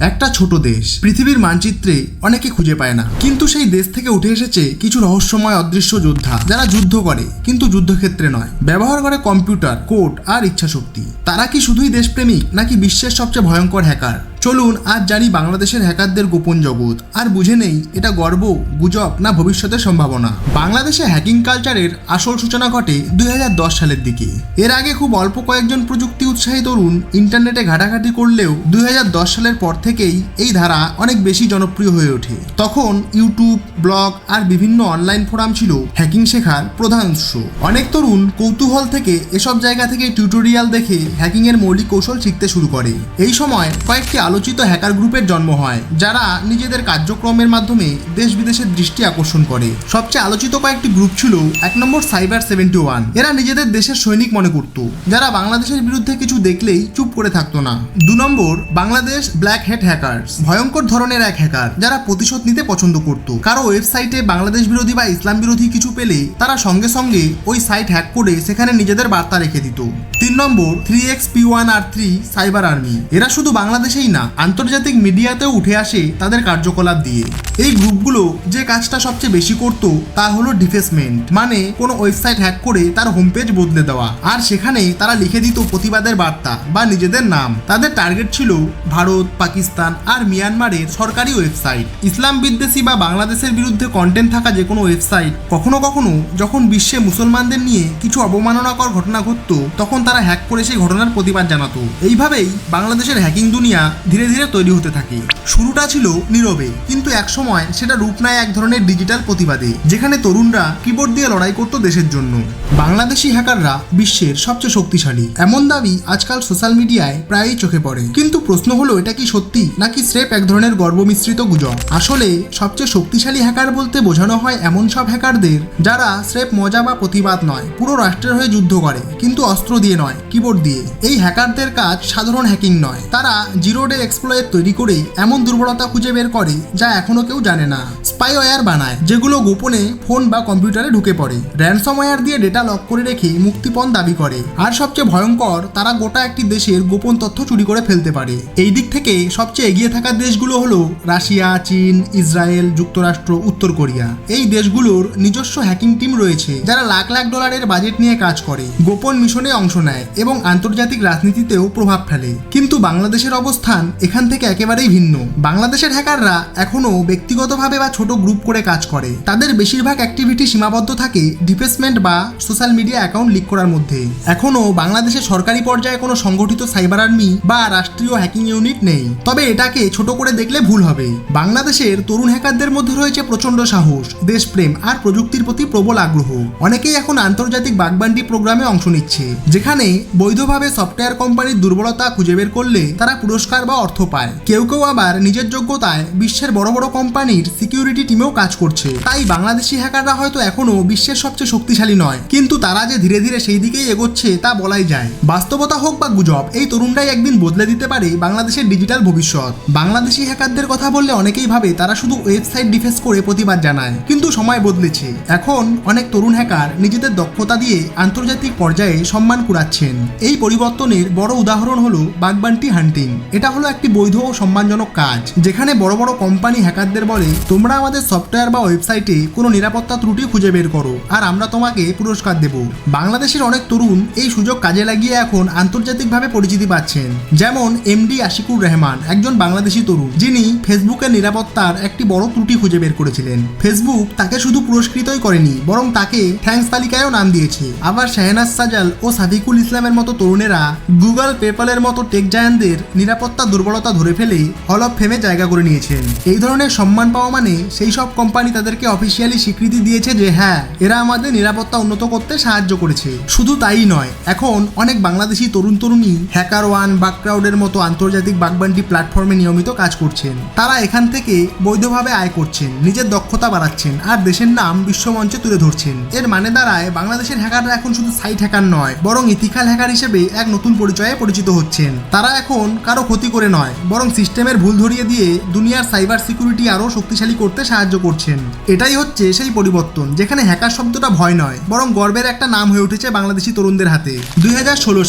একটা ছোট দেশ। পৃথিবীর মানচিত্রে অনেকে খুঁজে পায় না। কিন্তু সেই দেশ থেকে উঠে এসেছে কিছু রহস্যময় অদৃশ্য যোদ্ধা, যারা যুদ্ধ করে, কিন্তু যুদ্ধক্ষেত্রে নয়। ব্যবহার করে কম্পিউটার, কোড আর ইচ্ছাশক্তি। তারা কি শুধুই দেশপ্রেমিক, নাকি বিশ্বের সবচেয়ে ভয়ঙ্কর হ্যাকার? চলুন, আজ জানি বাংলাদেশের হ্যাকারদের গোপন জগৎ। আর বুঝে নেই, এটা গর্ব, গুজব না ভবিষ্যতের সম্ভাবনা। বাংলাদেশে হ্যাকিং কালচারের আসল সূচনা ঘটে দু হাজার দশ সালের দিকে। এর আগে খুব অল্প কয়েকজন প্রযুক্তি উৎসাহী তরুণ ইন্টারনেটে ঘাটাঘাটি করলেও দুই হাজার দশ সালের পর থেকেই এই ধারা অনেক বেশি জনপ্রিয় হয়ে ওঠে। তখন ইউটিউব, ব্লগ আর বিভিন্ন অনলাইন ফোরাম ছিল হ্যাকিং শেখার প্রধান উৎস। অনেক তরুণ কৌতূহল থেকে এসব জায়গা থেকে টিউটোরিয়াল দেখে হ্যাকিং এর মৌলিক কৌশল শিখতে শুরু করে। এই সময় কয়েকটি আলোচিত হ্যাকার গ্রুপের জন্ম হয়, যারা নিজেদের কার্যক্রমের মাধ্যমে দেশ বিদেশের দৃষ্টি আকর্ষণ করে। সবচেয়ে আলোচিত কয়েকটি গ্রুপ ছিল এক নম্বর সাইবার সেভেন্টি ওয়ান। এরা নিজেদের দেশের সৈনিক মনে করত, যারা বাংলাদেশের বিরুদ্ধে কিছু দেখলেই চুপ করে থাকতো না। দু নম্বর, বাংলাদেশ ব্ল্যাক হেড হ্যাকার্স, ভয়ঙ্কর ধরনের এক হ্যাকার, যারা প্রতিশোধ নিতে পছন্দ করত। কারও ওয়েবসাইটে বাংলাদেশ বিরোধী বা ইসলাম বিরোধী কিছু পেলে তারা সঙ্গে সঙ্গে ওই সাইট হ্যাক করে সেখানে নিজেদের বার্তা রেখে দিত। তিন নম্বর, three X P one R three cyber army. এরা শুধু বাংলাদেশেই না আন্তর্জাতিক মিডিয়াতেও উঠে আসে তাদের কার্যকলাপ দিয়ে। এই গ্রুপগুলো যে কাজটা সবচেয়ে বেশি করত তা হলো ডিফেসমেন্ট মানে কোনো ওয়েবসাইট হ্যাক করে তার হোম পেজ বদলে দেওয়া। আর সেখানে তারা লিখে দিত প্রতিবাদের বার্তা বা নিজেদের নাম। তাদের টার্গেট ছিল ভারত, পাকিস্তান আর মিয়ানমারের সরকারি ওয়েবসাইট। ইসলাম বিদ্বেষী বা বাংলাদেশের বিরুদ্ধে কন্টেন্ট থাকা যে কোনো ওয়েবসাইট, কখনো কখনো যখন বিশ্বে মুসলমানদের নিয়ে কিছু অবমাননাকর ঘটনা ঘটত, তখন তারা হ্যাক করে সেই ঘটনার প্রতিবাদ জানাতো। এইভাবেই বাংলাদেশের হ্যাকিং দুনিয়া ধীরে ধীরে তৈরি হতে থাকে। শুরুটা ছিল নীরবে, কিন্তু একসময় সেটা রূপ নেয় এক ধরনের ডিজিটাল প্রতিবাদে, যেখানে তরুণরা কিবোর্ড দিয়ে লড়াই করতো দেশের জন্য। বাংলাদেশি হ্যাকাররা বিশ্বের সবচেয়ে শক্তিশালী, এমন দাবি আজকাল সোশ্যাল মিডিয়ায় প্রায়ই চোখে পড়ে। কিন্তু প্রশ্ন হলো, এটা কি সত্যি, নাকি স্রেফ এক ধরনের গর্ব মিশ্রিত গুজব? আসলে সবচেয়ে শক্তিশালী হ্যাকার বলতে বোঝানো হয় এমন সব হ্যাকারদের যারা স্রেফ মজা বা প্রতিবাদ নয়, পুরো রাষ্ট্রের হয়ে যুদ্ধ করে, কিন্তু অস্ত্র দিয়ে নয় কিবোর্ড দিয়ে। এই হ্যাকারদের কাজ সাধারণ হ্যাকিং নয়। তারা জিরো ডে এক্সপ্লয়েট তৈরি করে এমন দুর্বলতা খুঁজে বের করে, যা এখনও কেউ জানে না। স্পাইওয়্যার বানায়, যেগুলো গোপনে ফোন বা কম্পিউটারে ঢুকে পড়ে। র্যানসমওয়্যার দিয়ে ডেটা লক করে রেখে মুক্তিপণ দাবি করে। আর সবচেয়ে ভয়ঙ্কর, তারা গোটা একটি দেশের গোপন তথ্য চুরি করে ফেলতে পারে। এই দিক থেকে সবচেয়ে এগিয়ে থাকা দেশগুলো হলো রাশিয়া, চীন, ইসরায়েল, যুক্তরাষ্ট্র, উত্তর কোরিয়া। এই দেশগুলোর নিজস্ব হ্যাকিং টিম রয়েছে, যারা লাখ লাখ ডলারের বাজেট নিয়ে কাজ করে, গোপন মিশনে অংশ নেয় এবং আন্তর্জাতিক রাজনীতিতেও প্রভাব ফেলে। কিন্তু বাংলাদেশের অবস্থান এখান থেকে একেবারেই ভিন্ন। বাংলাদেশের হ্যাকাররা এখনও ব্যক্তিগতভাবে বা ছোট গ্রুপ করে কাজ করে। তাদের বেশিরভাগ অ্যাক্টিভিটি সীমাবদ্ধ থাকে ডিপেসমেন্ট বা সোশ্যাল মিডিয়া অ্যাকাউন্ট লিক করার মধ্যে। এখনও বাংলাদেশের সরকারি পর্যায়ে কোনো সংগঠিত সাইবার আর্মি বা রাষ্ট্রীয় হ্যাকিং ইউনিট নেই। তবে এটাকে ছোট করে দেখলে ভুল হবে। বাংলাদেশের তরুণ হ্যাকারদের মধ্যে রয়েছে প্রচণ্ড সাহস, দেশপ্রেম আর প্রযুক্তির প্রতি প্রবল আগ্রহ। অনেকেই এখন আন্তর্জাতিক বাগবান্ডি প্রোগ্রামে অংশ নিচ্ছে, যেখানে বৈধভাবে সফটওয়্যার কোম্পানির দুর্বলতা খুঁজে বের করলে তারা পুরস্কার বা অর্থ পায়। কেউ কেউ আবার নিজের যোগ্যতায় বিশ্বের বড় বড় কোম্পানির সিকিউরিটি টিমেও কাজ করছে। তাই বাংলাদেশি হ্যাকাররা হয়তো এখনও বিশ্বের সবচেয়ে শক্তিশালী নয়। কিন্তু তারা যে ধীরে ধীরে সেই দিকেই এগোচ্ছে, তা বলাই যায়। বাস্তবতা হোক বা গুজব, এই তরুণরাই একদিন বদলে দিতে পারে বাংলাদেশের ডিজিটাল ভবিষ্যৎ। বাংলাদেশি হ্যাকারদের কথা বললে অনেকেই ভাবে তারা শুধু ওয়েবসাইট ডিফেন্স করে প্রতিবাদ জানায়, কিন্তু সময় বদলেছে। এখন অনেক তরুণ হ্যাকার নিজেদের দক্ষতা দিয়ে আন্তর্জাতিক পর্যায়ে সম্মান কুড়াচ্ছেন। এই পরিবর্তনের বড় উদাহরণ হলো বাগবান্টি হান্টিং। এটা হলো একটি বৈধ ও সম্মানজনক কাজ, যেখানে বড় বড় কোম্পানি হ্যাকারদের বলে, তোমরা আমাদের সফটওয়্যার বা ওয়েবসাইটে কোনো নিরাপত্তা ত্রুটি খুঁজে বের করো, আর আমরা তোমাকে পুরস্কার দেব। বাংলাদেশের অনেক তরুণ এই সুযোগ কাজে লাগিয়ে এখন আন্তর্জাতিকভাবে পরিচিতি পাচ্ছেন। যেমন এমডি আশিকুর রহমান, একজন বাংলাদেশি তরুণ, যিনি ফেসবুকের নিরাপত্তার একটি বড় ত্রুটি খুঁজে বের করেছিলেন। ফেসবুক তাকে শুধু পুরস্কৃতই করেনি, বরং তাকে থ্যাঙ্কস তালিকায়ও নাম দিয়েছে। আবার শাহনাজ সাজাল ও সাদিকুল ইসলামের মতো তরুণেরা গুগল পেপালের মতো টেক জায়ানদের নিরাপত্তা দুর্বলতা ধরে ফেলে হল অফ ফেমে জায়গা করে নিয়েছেন। এই ধরনের সম্মান পাওয়া মানে সেই সব কোম্পানি তাদেরকে অফিসিয়ালি স্বীকৃতি দিয়েছে যে হ্যাঁ এরা আমাদের নিরাপত্তা উন্নত করতে সাহায্য করেছে। শুধু তাই নয়, এখন অনেক বাংলাদেশি তরুণ তরুণী হ্যাকার ওয়ান বাকক্রাউডের মতো আন্তর্জাতিক বাগবান্ডি প্ল্যাটফর্মে নিয়মিত কাজ করছেন। তারা এখান থেকে বৈধভাবে আয় করছেন, নিজের দক্ষতা বাড়াচ্ছেন আর দেশের নাম বিশ্বমঞ্চে তুলে ধরছেন। এর মানে দাঁড়ায়, বাংলাদেশের হ্যাকাররা এখন শুধু সাইট হ্যাকার নয়, বরং ইথিক্যাল হ্যাকার হিসেবে এক নতুন পরিচয়ে পরিচিত হচ্ছেন। তারা এখন কারও ক্ষতি করে নয়, বরং সিস্টেমের ভুল ধরিয়ে দিয়ে দুনিয়ার সাইবার সিকিউরিটি আরও শক্তিশালী করতে সাহায্য করছেন। এটাই হচ্ছে সেই পরিবর্তন, যেখানে হ্যাকার শব্দটা ভয় নয়, বরং গর্বের একটা নাম হয়ে উঠেছে বাংলাদেশি তরুণদের হাতে। দুই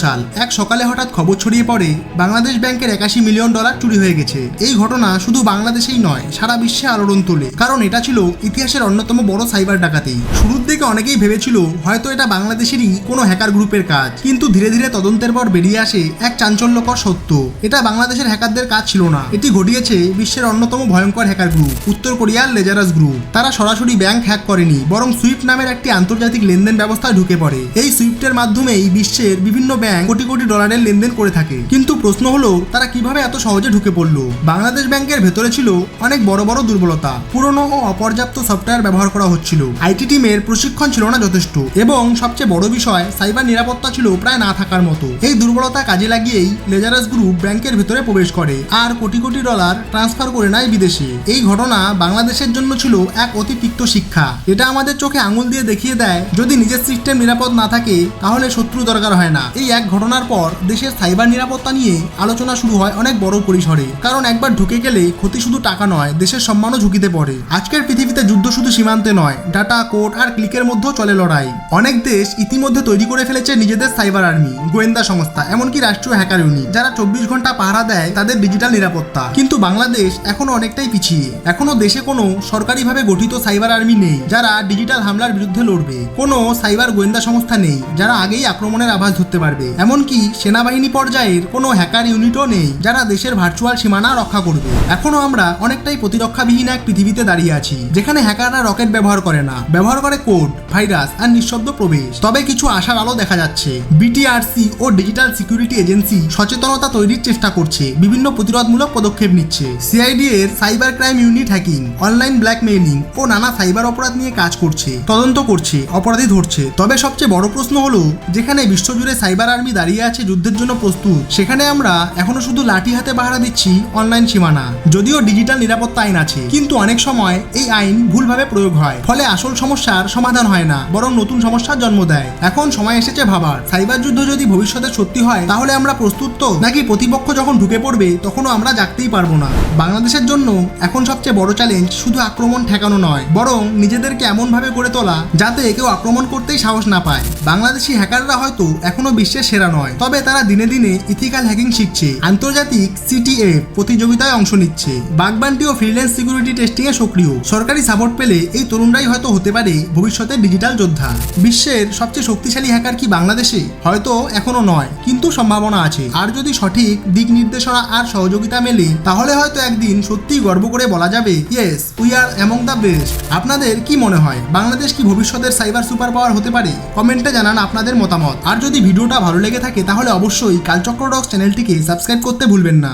সাল, এক সকালে হঠাৎ খবর ছড়িয়ে পড়ে, বাংলাদেশ ব্যাংকের একাশি মিলিয়ন ডলার চুরি হয়ে গেছে। এই ঘটনা শুধু বাংলাদেশেই নয়, সারা বিশ্বে আলোড়ন তোলে, কারণ এটা ছিল ইতিহাসের অন্যতম বড় সাইবার ডাকাতি। শুরুর দিকে অনেকেই ভেবেছিল, হয়তো এটা বাংলাদেশেরই কোনো হ্যাকার গ্রুপের কাজ, কিন্তু ধীরে ধীরে তদন্তের পর বেরিয়ে আসে এক চাঞ্চল্যকর সত্য। এটা বাংলাদেশের হ্যাকারদের কাজ ছিল না, এটি ঘটিয়েছে বিশ্বের অন্যতম ভয়ঙ্কর হ্যাকার গ্রুপ উত্তর কোরিয়ার লেজারাস গ্রুপ তারা সরাসরি ব্যাংক হ্যাক করেনি, বরং সুইফট নামের একটি আন্তর্জাতিক লেনদেন ব্যবস্থায় ঢুকে পড়ে। এই সুইফটের মাধ্যমেই বিশ্বের বিভিন্ন ব্যাংক কোটি কোটি ডলারের লেনদেন করে থাকে। কিন্তু প্রশ্ন হলো, তারা কীভাবে এত সহজে ঢুকে পড়ল? বাংলাদেশ ব্যাংকের ভেতরে ছিল অনেক বড় বড় দুর্বলতা। পুরনো ও অপর্যাপ্ত সফটওয়্যার ব্যবহার করা হচ্ছিল। আইটি টিমের প্রশিক্ষণ ছিল না যথেষ্ট, এবং সবচেয়ে বড় বিষয় সাইবার নিরাপত্তা ছিল প্রায় না থাকার মতো। এই দুর্বলতা কাজে লাগিয়েই লেজারাস গ্রুপ ব্যাংকের ভেতরে প্রবেশ করে, আর কোটি কোটি ডলার ট্রান্সফার করে নেয় বিদেশে। এই ঘটনা বাংলাদেশের জন্য ছিল এক অতি তিক্ত শিক্ষা। এটা আমাদের চোখে আঙুল দিয়ে দেখিয়ে দেয়, যদি নিজের সিস্টেম নিরাপদ না থাকে, তাহলে শত্রু দরকার হয় না। এই এক ঘটনার পর দেশের সাইবার নিরাপত্তা নিয়ে আলোচনা শুরু হয় অনেক বড় পরিসরে। কারণ একবার ঢুকে গেলে ক্ষতি শুধু টাকা নয়, দেশের সম্মানও ঝুঁকিতে পড়ে। আজকের পৃথিবীতে যুদ্ধ শুধু সীমান্তে নয়, ডাটা, কোড আর ক্লিকের মধ্যেও চলে লড়াই। অনেক দেশ ইতিমধ্যে তৈরি করে ফেলেছে নিজেদের সাইবার আর্মি, গোয়েন্দা সংস্থা, এমনকি রাষ্ট্রীয় হ্যাকার ইউনিট। যারা চব্বিশ ঘণ্টা পাহারা দেয় তাদের ডিজিটাল নিরাপত্তা। কিন্তু বাংলাদেশ এখনও অনেকটাই পিছিয়ে। এখনও দেশে কোনো সরকারিভাবে গঠিত সাইবার আর্মি নেই, যারা ডিজিটাল হামলার বিরুদ্ধে লড়বে। কোনো সাইবার গোয়েন্দা সংস্থা নেই, যারা আগেই আক্রমণের আভাস ধরতে পারবে। এমনকি সেনাবাহিনী পর্যায়ের কোনো হ্যাকার ইউনিটও নেই, যারা দেশের ভার্চুয়াল সীমানা রক্ষা করবে। এখনও আমরা অনেকটাই প্রতিরক্ষাবিহীন এক পৃথিবীতে দাঁড়িয়ে আছি, যেখানে হ্যাকাররা রকেট ব্যবহার করে না। ব্যবহার করে কোড, ভাইরাস আর নিঃশব্দ প্রবেশ। তবে কিছু আশার আলো দেখা যাচ্ছে। বিটিআরসি ও ডিজিটাল সিকিউরিটি এজেন্সি সচেতনতা তৈরির চেষ্টা করছে, বিভিন্ন প্রতিরোধমূলক পদক্ষেপ নিচ্ছে। সিআইডি এর cyber crime unit hacking online blackmailing ও নানা সাইবার অপরাধ নিয়ে কাজ করছে, তদন্ত করছে, অপরাধী ধরছে। তবে সবচেয়ে বড় প্রশ্ন হলো, যেখানে বিশ্বজুড়ে সাইবার আর্মি দাঁড়িয়ে আছে যুদ্ধের জন্য প্রস্তুত, সেখানে আমরা এখনও শুধু লাঠি হাতে পাহারা দিচ্ছি অনলাইন সীমানা, যদিও ডিজিটাল নিরাপত্তা আইন আছে। কিন্তু অনেক সময় এই আইন ভুলভাবে প্রয়োগ হয়, ফলে আসল সমস্যার সমাধান হয় না, বরং নতুন সমস্যার জন্ম দেয়। এখন সময় এসেছে ভাবার। সাইবার যুদ্ধ যদি ভবিষ্যতে সত্যি হয়, তাহলে আমরা প্রস্তুত তো? নাকি প্রতিপক্ষ যখন ঢুকে পড়বে, তখনও আমরা জাগতেই পারব না? বাংলাদেশের জন্য এখন সবচেয়ে বড় চ্যালেঞ্জ শুধু আক্রমণ ঠেকানো নয়, বরং নিজেদেরকে এমনভাবে গড়ে তোলা যাতে কেউ আক্রমণ করতেই সাহস না পায়। বাংলাদেশি হ্যাকাররা হয়তো এখনও বিশ্বের সেরা নয়, তবে তারা দিনে দিনে ইথিক্যাল হ্যাকিং শিখছে, আন্তর্জাতিক সিটিএফ প্রতিযোগিতায় অংশ নিচ্ছে। বাগবান্টি ও ফ্রিল্যান্স সিকিউরিটি টেস্টিং এ সক্রিয়, সরকারি সাপোর্ট পেলে এই তরুণরাই হয়তো হতে পারে ভবিষ্যতের ডিজিটাল যোদ্ধা। বিশ্বের সবচেয়ে শক্তিশালী হ্যাকার কি বাংলাদেশে? হয়তো এখনও নয়, কিন্তু সম্ভাবনা আছে। আর যদি সঠিক দিক নির্দেশনা আর সহযোগিতা মেলে, তাহলে হয়তো একদিন সত্যিই গর্ব করে বলা যাবে? Yes we are among the best আপনাদের কি মনে হয়? বাংলাদেশ কি ভবিষ্যতের সাইবার সুপার পাওয়ার হতে পারে? কমেন্টে জানান আপনাদের মতামত। আর যদি ভিডিওটা ভালো লেগে থাকে, তাহলে অবশ্যই কালচক্র ডক্স চ্যানেলটিকে সাবস্ক্রাইব করতে ভুলবেন না।